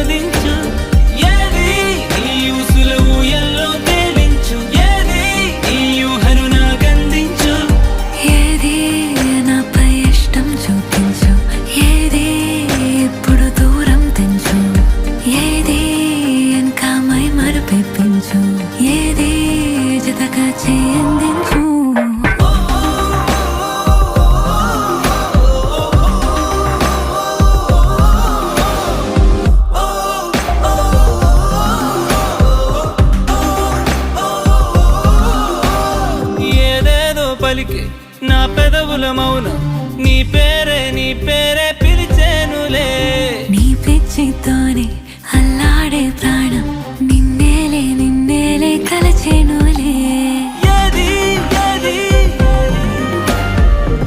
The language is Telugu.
శోధించు. ఏది చూపించు. ఏది ఇప్పుడు దూరం తెంచు. ఏది వెనకమై మరుపించు ఏది జతగా చేయందించు. పలికే నా పెదవుల మౌనం. నీ పేరే నీ పేరే పిలిచేనులే. నీ పిచ్చితో